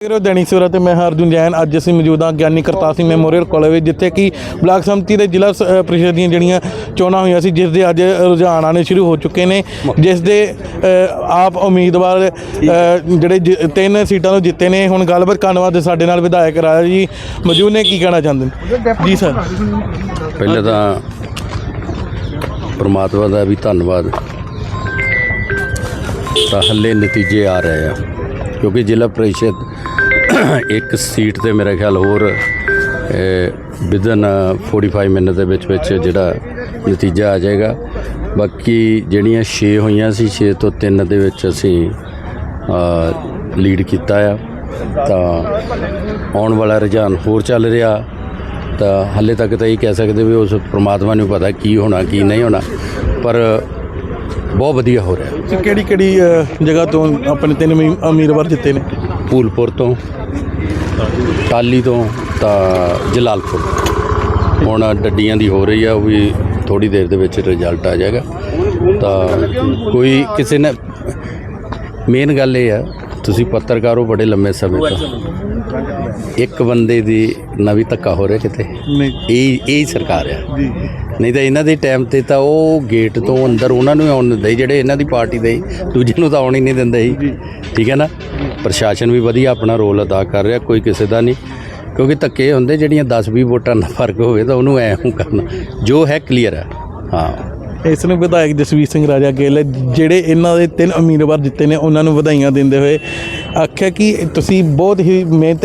ਵੀਰੋ ਦੈਨਿਕ ਸਵੇਰਾ ਤੇ ਮੈਂ ਹਾਂ ਅਰਜੁਨ ਜੈਨ ਅੱਜ ਅਸੀਂ ਮੌਜੂਦ ਹਾਂ ਗਿਆਨੀ ਕਰਤਾਰ ਸਿੰਘ ਮੈਮੋਰੀਅਲ ਕਾਲਜ ਵਿੱਚ ਜਿੱਥੇ ਕਿ ਬਲਾਕ ਸੰਮਤੀ ਦੇ ਜ਼ਿਲ੍ਹਾ ਸ- ਪ੍ਰੀਸ਼ਦ ਦੀਆਂ ਜਿਹੜੀਆਂ ਚੋਣਾਂ ਹੋਈਆਂ ਸੀ ਜਿਸ ਦੇ ਅੱਜ ਰੁਝਾਨ ਆਣੇ ਸ਼ੁਰੂ ਹੋ ਚੁੱਕੇ ਨੇ ਜਿਸ ਦੇ ਅ, ਆਪ ਉਮੀਦਵਾਰ ਅ, ਜਿਹੜੇ ਜਿ- ਤਿੰਨ ਸੀਟਾਂ ਤੋਂ ਜਿੱਤੇ ਨੇ। ਹੁਣ ਗੱਲਬਾਤ ਕਰਨ ਵਾਸਤੇ ਸਾਡੇ ਨਾਲ ਵਿਧਾਇਕ ਰਾਜਾ ਜੀ ਮੌਜੂਦ ਨੇ ਕੀ ਕਹਿਣਾ ਚਾਹੁੰਦੇ ਨੇ? ਜੀ ਸਰ ਪਹਿਲੇ ਤਾਂ ਪ੍ਰਮਾਤਮਾ ਦਾ ਵੀ ਧੰਨਵਾਦ। ਤਾਂ ਹੱਲੇ ਨਤੀਜੇ ਆ ਰਹੇ ਆ ਕਿਉਂਕਿ ਜ਼ਿਲ੍ਹਾ ਪ੍ਰੀਸ਼ਦ ਇੱਕ ਸੀਟ ਤੇ ਮੇਰੇ ਖਿਆਲ ਹੋਰ ਵਿਦਨ 45 ਮਿੰਟ ਦੇ ਵਿੱਚ ਵਿੱਚ ਜਿਹੜਾ ਨਤੀਜਾ ਆ ਜਾਏਗਾ। ਬਾਕੀ ਜਿਹੜੀਆਂ 6 ਹੋਈਆਂ ਸੀ 6 ਤੋਂ 3 ਦੇ ਵਿੱਚ ਅਸੀਂ ਲੀਡ ਕੀਤਾ ਆ। ਤਾਂ ਆਉਣ ਵਾਲਾ ਰੁਝਾਨ ਹੋਰ ਚੱਲ ਰਿਹਾ। ਤਾਂ ਹਾਲੇ ਤੱਕ ਤਾਂ ਇਹ ਕਹਿ ਸਕਦੇ ਵੀ ਉਸ ਪ੍ਰਮਾਤਮਾ ਨੂੰ ਪਤਾ ਕੀ ਹੋਣਾ, ਕੀ ਨਹੀਂ ਹੋਣਾ। ਪਰ ਬਹੁਤ ਵਧੀਆ ਹੋ ਰਿਹਾ। ਕਿਹੜੀ ਕਿਹੜੀ ਜਗ੍ਹਾ ਤੋਂ ਆਪਣੇ ਤਿੰਨ ਉਮੀ- ਉਮੀਦਵਾਰ ਜਿੱਤੇ ਨੇ? ਭੂਲਪੁਰ ਤੋਂ ਟਾਲੀ ਤੋਂ ਤਾਂ ਜਲਾਲਪੁਰ। ਹੁਣ ਡੱਡੀਆਂ ਦੀ ਹੋ ਰਹੀ ਆ, ਉਹ ਵੀ ਥੋੜੀ ਦੇਰ ਦੇ ਵਿੱਚ ਰਿਜ਼ਲਟ ਆ ਜਾਏਗਾ। ਤਾਂ ਕੋਈ ਕਿਸੇ ਨੇ ਮੇਨ ਗੱਲ ਇਹ ਆ, ਤੁਸੀਂ ਪੱਤਰਕਾਰ ਹੋ, ਬੜੇ ਲੰਮੇ ਸਮੇਂ ਤੋਂ। ਇੱਕ ਬੰਦੇ ਦੀ ਨਵੀਂ ਧੱਕਾ ਹੋ ਰਿਹਾ ਕਿਤੇ? ਨਹੀਂ। ਇਹ ਇਹ ਹੀ ਸਰਕਾਰ ਆ। ਜੀ। ਨਹੀਂ ਤਾਂ ਇਹਨਾਂ ਦੇ ਟਾਈਮ ਤੇ ਤਾਂ ਉਹ ਗੇਟ ਤੋਂ ਅੰਦਰ ਉਹਨਾਂ ਨੂੰ ਆਉਣ ਦਿੰਦੇ ਸੀ ਜਿਹੜੇ ਇਹਨਾਂ ਦੀ ਪਾਰਟੀ ਦੇ ਸੀ, ਦੂਜੇ ਨੂੰ ਤਾਂ ਆਉਣ ਹੀ ਨਹੀਂ ਦਿੰਦੇ ਸੀ। ਠੀਕ ਹੈ ਨਾ? ਪ੍ਰਸ਼ਾਸਨ ਵੀ ਵਧੀਆ ਆਪਣਾ ਰੋਲ ਅਦਾ ਕਰ ਰਿਹਾ ਕੋਈ ਕਿਸੇ ਦਾ ਨਹੀਂ। ਕਿਉਂਕਿ ਧੱਕੇ ਹੁੰਦੇ ਜਿਹੜੀਆਂ 10-20 ਵੋਟਾਂ ਦਾ ਫ਼ਰਕ ਹੋਵੇ ਤਾਂ ਉਹਨੂੰ ਐ ਕਰਨਾ। ਜੋ ਹੈ ਕਲੀਅਰ ਹੈ ਹਾਂ। ਇਸ ਨੂੰ ਵਿਧਾਇਕ ਜਸਵੀਰ ਸਿੰਘ ਰਾਜਾ ਗਿੱਲ ਜਿਹੜੇ ਇਹਨਾਂ ਦੇ ਤਿੰਨ ਉਮੀਦਵਾਰ ਜਿੱਤੇ ਨੇ ਉਹਨਾਂ ਨੂੰ ਵਧਾਈਆਂ ਦਿੰਦੇ ਹੋਏ ਆਖਿਆ ਕਿ ਤੁਸੀਂ ਬਹੁਤ ਹੀ ਮਿਹਨਤ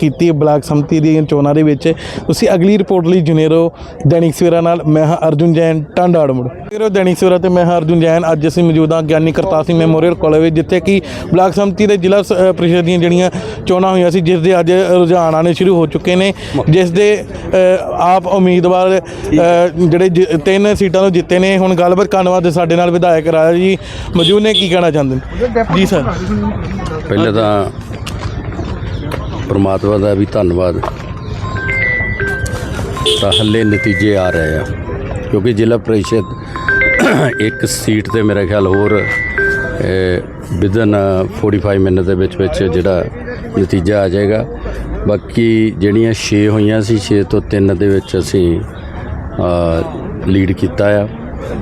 ਕੀਤੀ ਬਲਾਕ ਸੰਮਤੀ ਦੀਆਂ ਚੋਣਾਂ ਦੇ ਵਿੱਚ। ਤੁਸੀਂ ਅਗਲੀ ਰਿਪੋਰਟ ਲਈ ਜੁਨੇਰੋ ਦੈਨਿਕ ਸਵੇਰਾ ਨਾਲ। ਮੈਂ ਹਾਂ ਅਰਜੁਨ ਜੈਨ ਟਾਂਡਾੜ ਮੁੜ ਵੀਰੋ ਦੈਨਿਕ ਸਵੇਰਾ ਤੇ ਮੈਂ ਹਾਂ ਅਰਜੁਨ ਜੈਨ। ਅੱਜ ਅਸੀਂ ਮੌਜੂਦ ਹਾਂ ਗਿਆਨੀ ਕਰਤਾਰ ਸਿੰਘ ਮੈਮੋਰੀਅਲ ਕਾਲਜ ਵਿੱਚ ਜਿੱਥੇ ਕਿ ਬਲਾਕ ਸੰਮਤੀ ਦੇ ਜ਼ਿਲ੍ਹਾ ਸ- ਅ, ਪ੍ਰੀਸ਼ਦ ਦੀਆਂ ਜਿਹੜੀਆਂ ਚੋਣਾਂ ਹੋਈਆਂ ਸੀ ਜਿਸ ਦੇ ਅੱਜ ਰੁਝਾਨ ਆਣੇ ਸ਼ੁਰੂ ਹੋ ਚੁੱਕੇ ਨੇ ਜਿਸ ਦੇ ਆਪ ਉਮੀਦਵਾਰ ਜਿਹੜੇ ਜਿ- ਤਿੰਨ ਸੀਟਾਂ ਤੋਂ ਜਿੱਤੇ ਨੇ ਹੁਣ ਗੱਲਬਾਤ ਕਰਨ ਵਾਸਤੇ ਸਾਡੇ ਨਾਲ ਵਿਧਾਇਕ ਰਾਜਾ ਜੀ ਮੌਜੂਦ ਨੇ ਕੀ ਕਹਿਣਾ ਚਾਹੁੰਦੇ ਨੇ? ਜੀ ਸਰ। ਪਹਿਲੇ ਤਾਂ ਪ੍ਰਮਾਤਮਾ ਦਾ ਵੀ ਧੰਨਵਾਦ। ਤਾਂ ਹੱਲੇ ਨਤੀਜੇ ਆ ਰਹੇ ਆ ਕਿਉਂਕਿ ਜ਼ਿਲ੍ਹਾ ਪ੍ਰੀਸ਼ਦ ਇੱਕ ਸੀਟ ਤੇ ਮੇਰੇ ਖਿਆਲ ਹੋਰ ਵਿਦਨ 45 ਮਿੰਟ ਦੇ ਵਿੱਚ ਵਿੱਚ ਜਿਹੜਾ ਨਤੀਜਾ ਆ ਜਾਏਗਾ। ਬਾਕੀ ਜਿਹੜੀਆਂ 6 ਹੋਈਆਂ ਸੀ 6 ਤੋਂ 3 ਦੇ ਵਿੱਚ ਅਸੀਂ ਲੀਡ ਕੀਤਾ ਆ।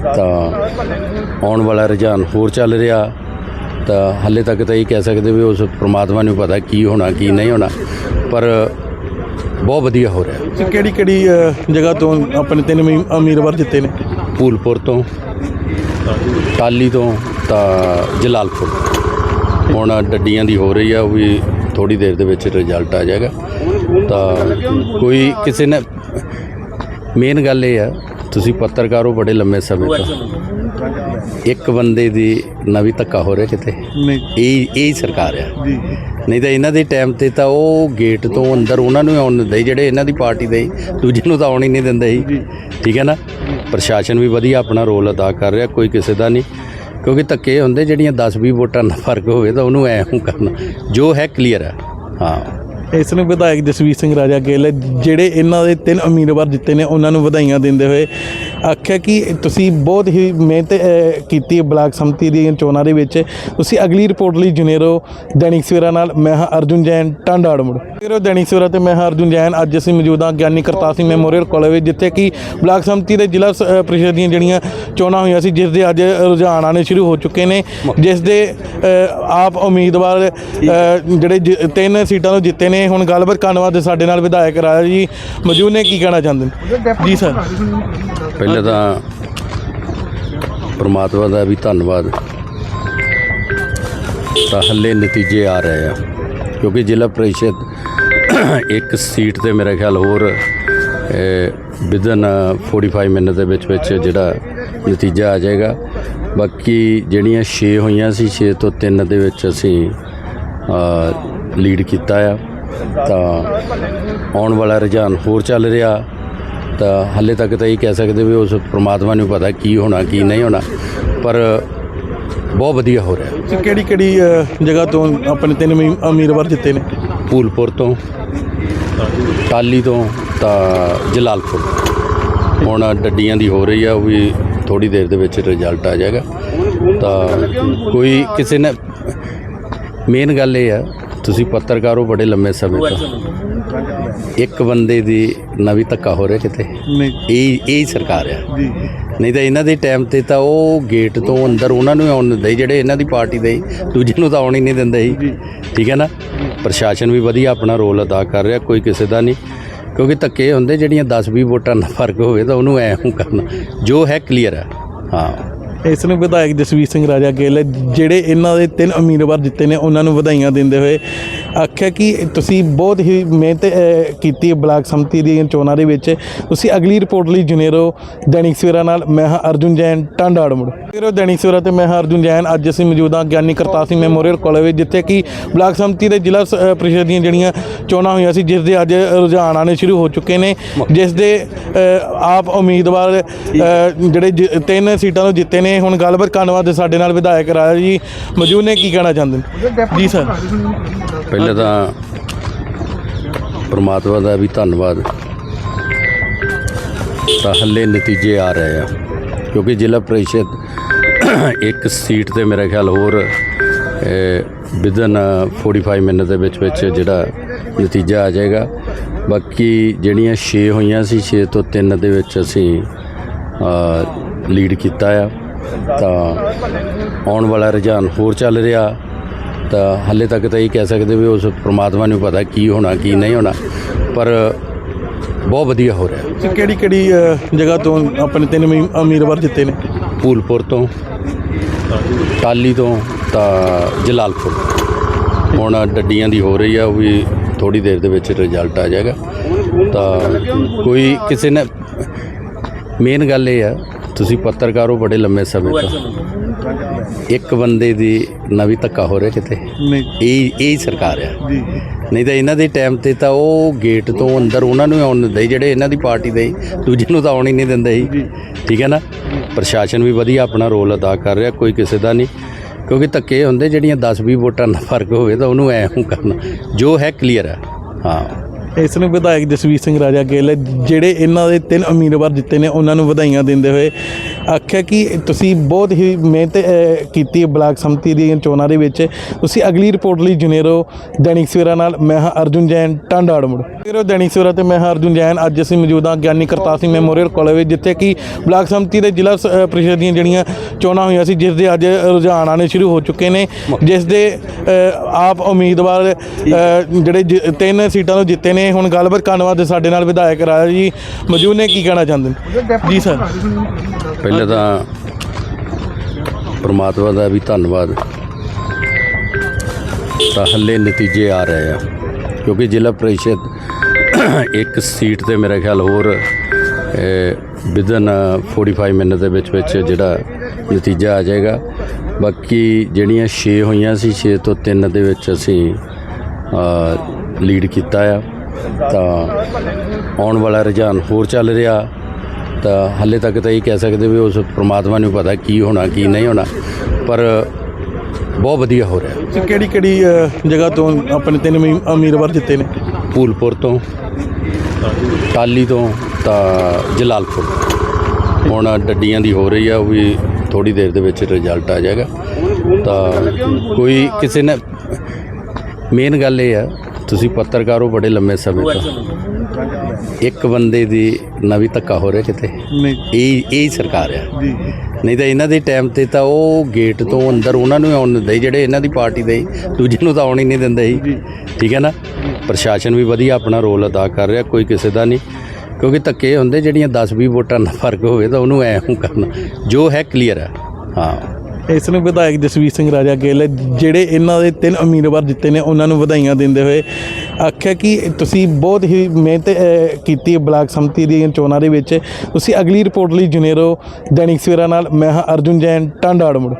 ਤਾਂ ਆਉਣ ਵਾਲਾ ਰੁਝਾਨ ਹੋਰ ਚੱਲ ਰਿਹਾ। ਤਾਂ ਹਾਲੇ ਤੱਕ ਤਾਂ ਇਹ ਕਹਿ ਸਕਦੇ ਵੀ ਉਸ ਪ੍ਰਮਾਤਮਾ ਨੂੰ ਪਤਾ ਕੀ ਹੋਣਾ ਕੀ ਨਹੀਂ ਹੋਣਾ ਪਰ ਬਹੁਤ ਵਧੀਆ ਹੋ ਰਿਹਾ। ਕਿਹੜੀ ਕਿਹੜੀ ਜਗ੍ਹਾ ਤੋਂ ਆਪਣੇ ਤਿੰਨ ਉਮੀਦਵਾਰ ਜਿੱਤੇ ਨੇ? ਭੂਲਪੁਰ ਤੋਂ ਟਾਲੀ ਤੋਂ ਤਾਂ ਜਲਾਲਪੁਰ। ਹੁਣ ਡੱਡੀਆਂ ਦੀ ਹੋ ਰਹੀ ਆ ਉਹ ਵੀ ਥੋੜੀ ਦੇਰ ਦੇ ਵਿੱਚ ਰਿਜ਼ਲਟ ਆ ਜਾਏਗਾ। ਤਾਂ ਕੋਈ ਕਿਸੇ ਨੇ ਮੇਨ ਗੱਲ ਇਹ ਆ ਤੁਸੀਂ ਪੱਤਰਕਾਰ ਹੋ ਬੜੇ ਲੰਮੇ ਸਮੇਂ ਤੋਂ। ਇੱਕ ਬੰਦੇ ਦੀ ਨਵੀਂ ਧੱਕਾ ਹੋ ਰਿਹਾ ਕਿਤੇ? ਨਹੀਂ। ਇਹ ਇਹ ਸਰਕਾਰ ਆ। ਨਹੀਂ ਤਾਂ ਇਹਨਾਂ ਦੇ ਟਾਈਮ ਤੇ ਤਾਂ ਉਹ ਗੇਟ ਤੋਂ ਅੰਦਰ ਉਹਨਾਂ ਨੂੰ ਆਉਣ ਦਿੰਦੇ ਜਿਹੜੇ ਇਹਨਾਂ ਦੀ ਪਾਰਟੀ ਦੇ ਦੂਜੇ ਨੂੰ ਤਾਂ ਆਉਣ ਹੀ ਨਹੀਂ ਦਿੰਦੇ ਸੀ। ਠੀਕ ਹੈ ਨਾ? ਪ੍ਰਸ਼ਾਸਨ ਵੀ ਵਧੀਆ ਆਪਣਾ ਰੋਲ ਅਦਾ ਕਰ ਰਿਹਾ ਕੋਈ ਕਿਸੇ ਦਾ ਨਹੀਂ। ਕਿਉਂਕਿ ਧੱਕੇ ਹੁੰਦੇ ਜਿਹੜੀਆਂ 10-20 ਵੋਟਾਂ ਦਾ ਫ਼ਰਕ ਹੋਵੇ ਤਾਂ ਉਹਨੂੰ ਐ ਕਰਨਾ। ਜੋ ਹੈ ਕਲੀਅਰ ਹੈ ਹਾਂ। ਇਸ ਨੂੰ ਵਿਧਾਇਕ ਜਸਵੀਰ ਸਿੰਘ ਰਾਜਾ ਗਿੱਲ ਜਿਹੜੇ ਇਹਨਾਂ ਦੇ ਤਿੰਨ ਉਮੀਦਵਾਰ ਜਿੱਤੇ ਨੇ ਉਹਨਾਂ ਨੂੰ ਵਧਾਈਆਂ ਦਿੰਦੇ ਹੋਏ ਆਖਿਆ ਕਿ ਤੁਸੀਂ ਬਹੁਤ ਹੀ ਮਿਹਨਤ ਕੀਤੀ ਬਲਾਕ ਸੰਮਤੀ ਦੀਆਂ ਚੋਣਾਂ ਦੇ ਵਿੱਚ। ਤੁਸੀਂ ਅਗਲੀ ਰਿਪੋਰਟ ਲਈ ਜੁਨੇਰੋ ਦੈਨਿਕ ਸਵੇਰਾ ਨਾਲ। ਮੈਂ ਹਾਂ ਅਰਜੁਨ ਜੈਨ ਟਾਂਡਾੜ ਮੁੜ ਵੀਰੋ ਦੈਨਿਕ ਸਵੇਰਾ ਤੇ ਮੈਂ ਹਾਂ ਅਰਜੁਨ ਜੈਨ। ਅੱਜ ਅਸੀਂ ਮੌਜੂਦ ਹਾਂ ਗਿਆਨੀ ਕਰਤਾਰ ਸਿੰਘ ਮੈਮੋਰੀਅਲ ਕਾਲਜ ਵਿੱਚ ਜਿੱਥੇ ਕਿ ਬਲਾਕ ਸੰਮਤੀ ਦੇ ਜ਼ਿਲ੍ਹਾ ਸ- ਅ, ਪ੍ਰੀਸ਼ਦ ਦੀਆਂ ਜਿਹੜੀਆਂ ਚੋਣਾਂ ਹੋਈਆਂ ਸੀ ਜਿਸ ਦੇ ਅੱਜ ਰੁਝਾਨ ਆਣੇ ਸ਼ੁਰੂ ਹੋ ਚੁੱਕੇ ਨੇ ਜਿਸ ਦੇ ਆਪ ਉਮੀਦਵਾਰ ਜਿਹੜੇ ਜਿ- ਤਿੰਨ ਸੀਟਾਂ ਤੋਂ ਜਿੱਤੇ ਨੇ ਹੁਣ ਗੱਲਬਾਤ ਕਰਨ ਵਾਸਤੇ ਸਾਡੇ ਨਾਲ ਵਿਧਾਇਕ ਰਾਜਾ ਜੀ ਮੌਜੂਦ ਨੇ, ਕੀ ਕਹਿਣਾ ਚਾਹੁੰਦੇ ਨੇ? ਜੀ, ਸਰ। ਪਹਿਲਾਂ ਤਾਂ ਪ੍ਰਮਾਤਮਾ ਦਾ ਵੀ ਧੰਨਵਾਦ। ਤਾਂ ਹੱਲੇ ਨਤੀਜੇ ਆ ਰਹੇ ਆ, ਕਿਉਂਕਿ ਜ਼ਿਲ੍ਹਾ ਪ੍ਰੀਸ਼ਦ ਇੱਕ ਸੀਟ ਤੇ ਮੇਰੇ ਖਿਆਲ ਹੋਰ ਵਿਦਨ 45 ਮਿੰਟ ਦੇ ਵਿੱਚ ਵਿੱਚ ਜਿਹੜਾ ਨਤੀਜਾ ਆ ਜਾਏਗਾ। ਬਾਕੀ ਜਿਹੜੀਆਂ 6 ਹੋਈਆਂ ਸੀ 6 ਤੋਂ 3 ਦੇ ਵਿੱਚ ਅਸੀਂ ਲੀਡ ਕੀਤਾ ਆ। ਤਾਂ ਆਉਣ ਵਾਲਾ ਰੁਝਾਨ ਹੋਰ ਚੱਲ ਰਿਹਾ। ਤਾਂ ਹਾਲੇ ਤੱਕ ਤਾਂ ਇਹ ਕਹਿ ਸਕਦੇ ਵੀ ਉਸ ਪ੍ਰਮਾਤਮਾ ਨੂੰ ਪਤਾ ਕੀ ਹੋਣਾ ਕੀ ਨਹੀਂ ਹੋਣਾ ਪਰ ਬਹੁਤ ਵਧੀਆ ਹੋ ਰਿਹਾ। ਕਿਹੜੀ ਕਿਹੜੀ ਜਗ੍ਹਾ ਤੋਂ ਆਪਣੇ ਤਿੰਨ ਉਮੀਦਵਾਰ ਜਿੱਤੇ ਨੇ? ਭੂਲਪੁਰ ਤੋਂ ਟਾਲੀ ਤੋਂ ਤਾਂ ਜਲਾਲਪੁਰ। ਹੁਣ ਡੱਡੀਆਂ ਦੀ ਹੋ ਰਹੀ ਆ ਉਹ ਵੀ ਥੋੜੀ ਦੇਰ ਦੇ ਵਿੱਚ ਰਿਜ਼ਲਟ ਆ ਜਾਏਗਾ। ਤਾਂ ਕੋਈ ਕਿਸੇ ਨੇ ਮੇਨ ਗੱਲ ਇਹ ਆ ਤੁਸੀਂ ਪੱਤਰਕਾਰ ਹੋ ਬੜੇ ਲੰਮੇ ਸਮੇਂ ਤੋਂ। ਇੱਕ ਬੰਦੇ ਦੀ ਨਵੀਂ ਧੱਕਾ ਹੋ ਰਿਹਾ ਕਿਤੇ? ਨਹੀਂ। ਇਹ ਇਹ ਸਰਕਾਰ ਆ। ਨਹੀਂ ਤਾਂ ਇਹਨਾਂ ਦੇ ਟਾਈਮ ਤੇ ਤਾਂ ਉਹ ਗੇਟ ਤੋਂ ਅੰਦਰ ਉਹਨਾਂ ਨੂੰ ਆਉਣ ਦਿੰਦੇ ਜਿਹੜੇ ਇਹਨਾਂ ਦੀ ਪਾਰਟੀ ਦੇ। ਦੂਜੇ ਨੂੰ ਤਾਂ ਆਉਣ ਹੀ ਨਹੀਂ ਦਿੰਦੇ ਸੀ। ਠੀਕ ਹੈ ਨਾ? ਪ੍ਰਸ਼ਾਸਨ ਵੀ ਵਧੀਆ ਆਪਣਾ ਰੋਲ ਅਦਾ ਕਰ ਰਿਹਾ ਕੋਈ ਕਿਸੇ ਦਾ ਨਹੀਂ। ਕਿਉਂਕਿ ਧੱਕੇ ਹੁੰਦੇ ਜਿਹੜੀਆਂ 10 20 ਵੋਟਾਂ ਨਾਲ ਫ਼ਰਕ ਹੋਵੇ ਤਾਂ ਉਹਨੂੰ ਐ ਕਰਨਾ। ਜੋ ਹੈ ਕਲੀਅਰ ਹੈ ਹਾਂ। ਇਸ ਨੂੰ ਵਿਧਾਇਕ ਜਸਵੀਰ ਸਿੰਘ ਰਾਜਾ ਗਿੱਲ, ਜਿਹੜੇ ਇਹਨਾਂ ਦੇ ਤਿੰਨ ਉਮੀਦਵਾਰ ਜਿੱਤੇ ਨੇ, ਉਹਨਾਂ ਨੂੰ ਵਧਾਈਆਂ ਦਿੰਦੇ ਹੋਏ ਆਖਿਆ ਕਿ ਤੁਸੀਂ ਬਹੁਤ ਹੀ ਮਿਹਨਤ ਕੀਤੀ ਬਲਾਕ ਸੰਮਤੀ ਦੀਆਂ ਚੋਣਾਂ ਦੇ ਵਿੱਚ। ਤੁਸੀਂ ਅਗਲੀ ਰਿਪੋਰਟ ਲਈ ਜੁਨੇਰੋ ਦੈਨਿਕ ਸਵੇਰਾ ਨਾਲ। ਮੈਂ ਹਾਂ ਅਰਜੁਨ ਜੈਨ ਟਾਂਡਾ ਅੜਮੁੜ ਫਿਰ ਦੈਨਿਕ ਸਵੇਰਾ ਤੇ ਮੈਂ ਹਾਂ ਅਰਜੁਨ ਜੈਨ। ਅੱਜ ਅਸੀਂ ਮੌਜੂਦ ਹਾਂ ਗਿਆਨੀ ਕਰਤਾਰ ਸਿੰਘ ਮੈਮੋਰੀਅਲ ਕਾਲਜ ਵਿੱਚ ਜਿੱਥੇ ਕਿ ਬਲਾਕ ਸੰਮਤੀ ਦੇ ਜ਼ਿਲ੍ਹਾ ਪ੍ਰੀਸ਼ਦ ਦੀਆਂ ਜਿਹੜੀਆਂ ਚੋਣਾਂ ਹੋਈਆਂ ਸੀ ਜਿਸ ਦੇ ਅੱਜ ਰੁਝਾਨ ਆਉਣੇ ਸ਼ੁਰੂ ਹੋ ਚੁੱਕੇ ਨੇ। ਜਿਸ ਦੇ ਆਪ ਉਮੀਦਵਾਰ ਜਿਹੜੇ ਤਿੰਨ ਸੀਟਾਂ ਤੋਂ ਜਿੱਤੇ ਨੇ। ਹੁਣ ਗੱਲਬਾਤ ਕਰਨ ਵਾਸਤੇ ਸਾਡੇ ਨਾਲ ਵਿਧਾਇਕ ਰਾਜਾ ਜੀ ਮੌਜੂਦ ਨੇ। ਕੀ ਕਹਿਣਾ ਚਾਹੁੰਦੇ ਨੇ? ਜੀ ਸਰ। ਪਹਿਲਾਂ ਤਾਂ ਪਰਮਾਤਮਾ ਦਾ ਵੀ ਧੰਨਵਾਦ। ਤਾਂ ਹੱਲੇ ਨਤੀਜੇ ਆ ਰਹੇ ਆ। ਕਿਉਂਕਿ ਜ਼ਿਲ੍ਹਾ ਪ੍ਰੀਸ਼ਦ ਇੱਕ ਸੀਟ ਤੇ ਮੇਰਾ ਖਿਆਲ ਹੋਰ ਵਿਦਨ 45 ਮਿੰਟ ਦੇ ਵਿੱਚ ਵਿੱਚ ਜਿਹੜਾ ਨਤੀਜਾ ਆ ਜਾਏਗਾ। ਬਾਕੀ ਜਿਹੜੀਆਂ 6 ਹੋਈਆਂ ਸੀ 6 ਤੋਂ 3 ਦੇ ਵਿੱਚ ਅਸੀਂ ਲੀਡ ਕੀਤਾ ਆ। ਤਾਂ ਆਉਣ ਵਾਲਾ ਰੁਝਾਨ ਹੋਰ ਚੱਲ ਰਿਹਾ। ਤਾਂ ਹਾਲੇ ਤੱਕ ਤਾਂ ਇਹ ਕਹਿ ਸਕਦੇ ਵੀ ਉਸ ਪ੍ਰਮਾਤਮਾ ਨੂੰ ਪਤਾ ਕੀ ਹੋਣਾ ਕੀ ਨਹੀਂ ਹੋਣਾ ਪਰ ਬਹੁਤ ਵਧੀਆ ਹੋ ਰਿਹਾ। ਤੁਸੀਂ ਕਿਹੜੀ ਕਿਹੜੀ ਜਗ੍ਹਾ ਤੋਂ ਆਪਣੇ ਤਿੰਨ ਉਮੀਦਵਾਰ ਜਿੱਤੇ ਨੇ? ਫੂਲਪੁਰ ਤੋਂ ਟਾਲੀ ਤੋਂ ਤਾਂ ਜਲਾਲਪੁਰ। ਹੁਣ ਡੱਡੀਆਂ ਦੀ ਹੋ ਰਹੀ ਆ ਉਹ ਵੀ ਥੋੜੀ ਦੇਰ ਦੇ ਵਿੱਚ ਰਿਜ਼ਲਟ ਆ ਜਾਏਗਾ। ਤਾਂ ਕੋਈ ਕਿਸੇ ਨੇ ਮੇਨ ਗੱਲ ਇਹ ਆ ਤੁਸੀਂ ਪੱਤਰਕਾਰ ਹੋ ਬੜੇ ਲੰਮੇ ਸਮੇਂ ਤੋਂ। ਇੱਕ ਬੰਦੇ ਦੀ ਨਵੀਂ ਧੱਕਾ ਹੋ ਰਿਹਾ ਕਿਤੇ। ਨਹੀਂ। ਇਹ ਇਹ ਸਰਕਾਰ ਆ। ਜੀ। ਨਹੀਂ ਤਾਂ ਇਹਨਾਂ ਦੇ ਟਾਈਮ ਤੇ ਤਾਂ ਉਹ ਗੇਟ ਤੋਂ ਅੰਦਰ ਉਹਨਾਂ ਨੂੰ ਆਉਣ ਦਿੰਦੇ ਜਿਹੜੇ ਇਹਨਾਂ ਦੀ ਪਾਰਟੀ ਦੇ। ਦੂਜੇ ਨੂੰ ਤਾਂ ਆਉਣ ਹੀ ਨਹੀਂ ਦਿੰਦੇ ਸੀ। ਠੀਕ ਹੈ ਨਾ? ਪ੍ਰਸ਼ਾਸਨ ਵੀ ਵਧੀਆ ਆਪਣਾ ਰੋਲ ਅਦਾ ਕਰ ਰਿਹਾ ਕੋਈ ਕਿਸੇ ਦਾ ਨਹੀਂ। ਕਿਉਂਕਿ ਧੱਕੇ ਹੁੰਦੇ ਜਿਹੜੀਆਂ 10 20 ਵੋਟਾਂ ਨਾਲ ਫ਼ਰਕ ਹੋਵੇ ਤਾਂ ਉਹਨੂੰ ਐ ਕਰਨਾ। ਜੋ ਹੈ ਕਲੀਅਰ ਹੈ ਹਾਂ। ਇਸ ਨੂੰ ਵਿਧਾਇਕ ਜਸਵੀਰ ਸਿੰਘ ਰਾਜਾ ਗਿੱਲ ਜਿਹੜੇ ਇਹਨਾਂ ਦੇ ਤਿੰਨ ਉਮੀਦਵਾਰ ਜਿੱਤੇ ਨੇ ਉਹਨਾਂ ਨੂੰ ਵਧਾਈਆਂ ਦਿੰਦੇ ਹੋਏ ਆਖਿਆ ਕਿ ਤੁਸੀਂ ਬਹੁਤ ਹੀ ਮਿਹਨਤ ਕੀਤੀ ਬਲਾਕ ਸੰਮਤੀ ਦੀਆਂ ਚੋਣਾਂ ਦੇ ਵਿੱਚ। ਤੁਸੀਂ ਅਗਲੀ ਰਿਪੋਰਟ ਲਈ ਜੁਨੇਰੋ ਦੈਨਿਕ ਸਵੇਰਾ ਨਾਲ। ਮੈਂ ਹਾਂ ਅਰਜੁਨ ਜੈਨ ਟਾਂਡਾ ਅੜਮੁੜ ਫਿਰ ਦੈਨਿਕ ਸਵੇਰਾ ਤੇ ਮੈਂ ਹਾਂ ਅਰਜੁਨ ਜੈਨ। ਅੱਜ ਅਸੀਂ ਮੌਜੂਦ ਹਾਂ ਗਿਆਨੀ ਕਰਤਾਰ ਸਿੰਘ ਮੈਮੋਰੀਅਲ ਕਾਲਜ ਵਿੱਚ ਜਿੱਥੇ ਕਿ ਬਲਾਕ ਸੰਮਤੀ ਦੇ ਜ਼ਿਲ੍ਹਾ ਸ- ਅਹ, ਪ੍ਰੀਸ਼ਦ ਦੀਆਂ ਜਿਹੜੀਆਂ ਚੋਣਾਂ ਹੋਈਆਂ ਸੀ ਜਿਸ ਦੇ ਅੱਜ ਰੁਝਾਨ ਆਉਣੇ ਸ਼ੁਰੂ ਹੋ ਚੁੱਕੇ ਨੇ। ਜਿਸ ਦੇ ਆਪ ਉਮੀਦਵਾਰ ਜਿਹੜੇ ਜਿ- ਤਿੰਨ ਸੀਟਾਂ ਨੂੰ ਜਿੱਤੇ ਨੇ ਹੁਣ ਗੱਲਬਾਤ ਕਰਨ ਵਾਸਤੇ ਸਾਡੇ ਨਾਲ ਵਿਧਾਇਕ ਰਾਜਾ ਜੀ ਮੌਜੂਦ ਨੇ ਕੀ ਕਹਿਣਾ ਚਾਹੁੰਦੇ ਨੇ? ਜੀ ਸਰ। ਪਹਿਲਾਂ ਤਾਂ ਪ੍ਰਮਾਤਮਾ ਦਾ ਵੀ ਧੰਨਵਾਦ। ਤਾਂ ਹੱਲੇ ਨਤੀਜੇ ਆ ਰਹੇ ਆ। ਕਿਉਂਕਿ ਜ਼ਿਲ੍ਹਾ ਪ੍ਰੀਸ਼ਦ ਇੱਕ ਸੀਟ ਤੇ ਮੇਰਾ ਖਿਆਲ ਹੋਰ ਵਿਦਨ 45 ਮਿੰਟ ਦੇ ਵਿੱਚ ਵਿੱਚ ਜਿਹੜਾ ਨਤੀਜਾ ਆ ਜਾਏਗਾ। ਬਾਕੀ ਜਿਹੜੀਆਂ 6 ਹੋਈਆਂ ਸੀ 6 ਤੋਂ 3 ਦੇ ਵਿੱਚ ਅਸੀਂ ਲੀਡ ਕੀਤਾ ਆ। ਤਾਂ ਆਉਣ ਵਾਲਾ ਰੁਝਾਨ ਹੋਰ ਚੱਲ ਰਿਹਾ। ਤਾਂ ਹਾਲੇ ਤੱਕ ਤਾਂ ਇਹ ਕਹਿ ਸਕਦੇ ਵੀ ਉਸ ਪ੍ਰਮਾਤਮਾ ਨੂੰ ਪਤਾ ਕੀ ਹੋਣਾ ਕੀ ਨਹੀਂ ਹੋਣਾ ਪਰ ਬਹੁਤ ਵਧੀਆ ਹੋ ਰਿਹਾ। ਕਿਹੜੀ ਕਿਹੜੀ ਜਗ੍ਹਾ ਤੋਂ ਆਪਣੇ ਤਿੰਨ ਉਮੀਦਵਾਰ ਜਿੱਤੇ ਨੇ? ਫੂਲਪੁਰ ਤੋਂ ਟਾਲੀ ਤੋਂ ਤਾਂ ਜਲਾਲਪੁਰ। ਹੁਣ ਡੱਡੀਆਂ ਦੀ ਹੋ ਰਹੀ ਆ ਉਹ ਵੀ ਥੋੜੀ ਦੇਰ ਦੇ ਵਿੱਚ ਰਿਜ਼ਲਟ ਆ ਜਾਏਗਾ। ਤਾਂ ਕੋਈ ਕਿਸੇ ਨੇ ਮੇਨ ਗੱਲ ਇਹ ਆ ਤੁਸੀਂ ਪੱਤਰਕਾਰ ਹੋ ਬੜੇ ਲੰਮੇ ਸਮੇਂ ਤੋਂ। ਇੱਕ ਬੰਦੇ ਦੀ ਨਵੀਂ ਧੱਕਾ ਹੋ ਰਿਹਾ ਕਿਤੇ? ਨਹੀਂ। ਇਹ ਇਹ ਸਰਕਾਰ ਆ। ਨਹੀਂ ਤਾਂ ਇਹਨਾਂ ਦੇ ਟਾਈਮ ਤੇ ਤਾਂ ਉਹ ਗੇਟ ਤੋਂ ਅੰਦਰ ਉਹਨਾਂ ਨੂੰ ਆਉਣ ਦਿੰਦੇ ਜਿਹੜੇ ਇਹਨਾਂ ਦੀ ਪਾਰਟੀ ਦੇ। ਦੂਜੇ ਨੂੰ ਤਾਂ ਆਉਣ ਹੀ ਨਹੀਂ ਦਿੰਦੇ ਸੀ। ਠੀਕ ਹੈ ਨਾ? ਪ੍ਰਸ਼ਾਸਨ ਵੀ ਵਧੀਆ ਆਪਣਾ ਰੋਲ ਅਦਾ ਕਰ ਰਿਹਾ ਕੋਈ ਕਿਸੇ ਦਾ ਨਹੀਂ। ਕਿਉਂਕਿ ਧੱਕੇ ਹੁੰਦੇ ਜਿਹੜੀਆਂ 10 20 ਵੋਟਾਂ ਨਾਲ ਫ਼ਰਕ ਹੋਵੇ ਤਾਂ ਉਹਨੂੰ ਐ ਕਰਨਾ। ਜੋ ਹੈ ਕਲੀਅਰ ਹੈ ਹਾਂ। ਇਸ ਨੂੰ ਵਿਧਾਇਕ ਜਸਵੀਰ ਸਿੰਘ ਰਾਜਾ ਗਿੱਲ ਜਿਹੜੇ ਇਹਨਾਂ ਦੇ ਤਿੰਨ ਉਮੀਦਵਾਰ ਜਿੱਤੇ ਨੇ ਉਹਨਾਂ ਨੂੰ ਵਧਾਈਆਂ ਦਿੰਦੇ ਹੋਏ ਆਖਿਆ ਕਿ ਤੁਸੀਂ ਬਹੁਤ ਹੀ ਮਿਹਨਤ ਅਹ, ਕੀਤੀ ਬਲਾਕ ਸੰਮਤੀ ਦੀਆਂ ਚੋਣਾਂ ਦੇ ਵਿੱਚ। ਤੁਸੀਂ ਅਗਲੀ ਰਿਪੋਰਟ ਲਈ ਜੁਨੇਰੋ ਦੈਨਿਕ ਸਵੇਰਾ ਨਾਲ ਮੈਂ ਹਾਂ ਅਰਜੁਨ ਜੈਨ ਟਾਂਡਾ ਅੜਮੜ